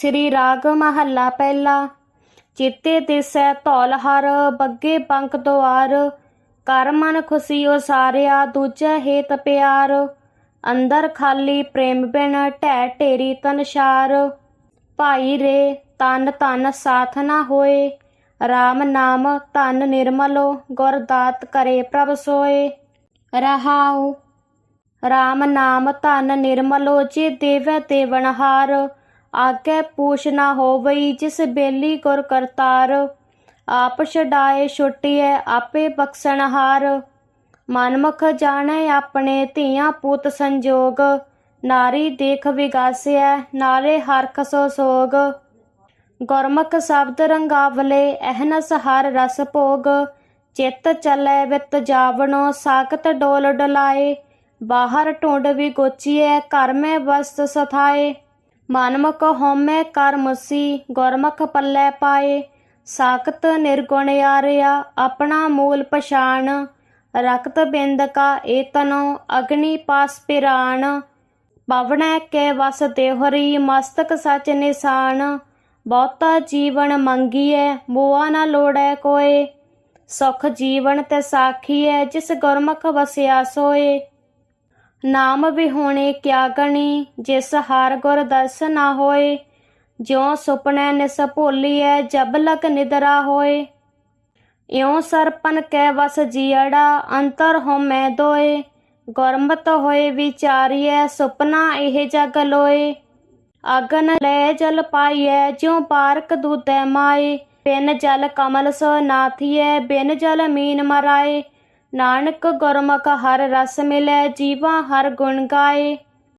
ਸ੍ਰੀ ਰਾਗ ਮਹੱਲਾ ਪਹਿਲਾ। ਚਿੱਤੇ ਦਿਸੈ ਧੌਲ ਹਰ, ਬੱਗੇ ਪੰਕ ਦੁਆਰ। ਕਰ ਮਨ ਖੁਸ਼ੀ ਸਾਰਿਆ ਦੂਜੈ ਹੇਤ ਪਿਆਰ। ਅੰਦਰ ਖਾਲੀ ਪ੍ਰੇਮ ਬਿਨ ਢਹਿ ਢੇਰੀ ਤਨਸ਼ਾਰ। ਭਾਈ ਰੇ, ਤਨ ਤਨ ਸਾਥ ਨਾ ਹੋਏ। RAM ਨਾਮ ਧਨ ਨਿਰਮਲੋ, ਗੁਰ ਦਾਤ ਕਰੇ ਪ੍ਰਭ ਸੋਏ। ਰਹਾਉ RAM ਨਾਮ ਧਨ ਨਿਰਮਲੋ, ਜੇ ਦੇਵੈ ਤੇ ਵਣਹਾਰ ਆਗੇ ਪੂਛ ਨਾ ਹੋਵਈ ਜਿਸ ਬੇਲੀ ਗੁਰ ਕਰਤਾਰ। ਆਪ ਛਡਾਏ ਛੁਟਿਐ, ਆਪੇ ਬਖਸ਼ਣਹਾਰ ਮਨਮੁਖ ਜਾਣੈ ਆਪਣੇ ਧੀਆਂ ਪੁੱਤ ਸੰਜੋਗ। ਨਾਰੀ ਦੇਖ ਵਿਗਾਸਿਐ ਨਾਰੇ ਹਰਖ ਸੋ ਸੋਗ। ਗੁਰਮੁਖ ਸ਼ਬਦ ਰੰਗਾਵਲੇ, ਅਹਨਸ ਹਰ ਰਸ ਭੋਗ। ਚਿੱਤ ਚੱਲੈ ਵਿਤ ਜਾਵਣੋ, ਸਾਖਤ ਡੋਲ ਡਲਾਏ। ਬਾਹਰ ਢੂੰਡ ਵੀ ਗੋਚੀਐ, ਘਰ ਮੈਂ ਵਸਤ ਸਥਾਏ। ਮਨਮੁਖ ਹਉਮੈ ਕਰ ਮੁਸੀ, ਗੁਰਮੁਖ ਪੱਲੇ ਪਾਏ। ਸਾਖਤ ਨਿਰਗੁਣ ਆਰਿਆ ਆਪਣਾ ਮੂਲ ਪਛਾਣ। ਰਕਤ ਬਿੰਦ ਕਾ ਏਤਨੋ, ਅਗਨੀ ਪਾਸ ਪਿਰਾਣ। ਪਵਣੈ ਕੇ ਵਸ ਦੇਹਰੀ, ਮਸਤਕ ਸਚ ਨਿਸ਼ਾਨ ਬਹੁਤਾ ਜੀਵਨ ਮੰਗੀਐ ਮੋਆ ਨਾ ਲੋੜੈ ਕੋਏ। ਸੁਖ ਜੀਵਨ ਤੇ ਸਾਖੀਐ, ਜਿਸ ਗੁਰਮੁਖ ਵਸਿਆ ਸੋਏ। ਨਾਮ ਵਿਹੋਣੇ ਕਿਆ ਗਣੀ, ਜਿਸ ਹਰ ਗੁਰ ਦਰਸ ਨਾ ਹੋਏ। ਜਿਉ ਸੁਪਨੈ ਨਿਸ ਭੋਲੀਐ, ਜਬ ਲਗ ਨਿਦਰਾ ਹੋਏ। ਇਉ ਸਰਪਨ ਕੈ ਵਸ ਜੀੜਾ ਅੰਤਰ ਹਉਮੈ ਦੋਏ। ਗੁਰਮਤ ਹੋਏ ਵਿਚਾਰੀਐ, ਸੁਪਨਾ ਇਹ ਜਗ ਲੋਏ। ਅਗਨ ਲੈ ਜਲ ਪਾਈਐ, ਜਿਉ ਪਾਰਕ ਦੂਤੈ ਮਾਏ। ਬਿਨ ਜਲ ਕਮਲ ਸੋ ਨਾਥੀਐ, ਬਿਨ ਜਲ ਮੀਨ ਮਰਾਏ। ਨਾਨਕ ਗੁਰਮੁਖ ਹਰ ਰਸ ਮਿਲੈ ਜੀਵਾ ਹਰ ਗੁਣ ਗਾਏ।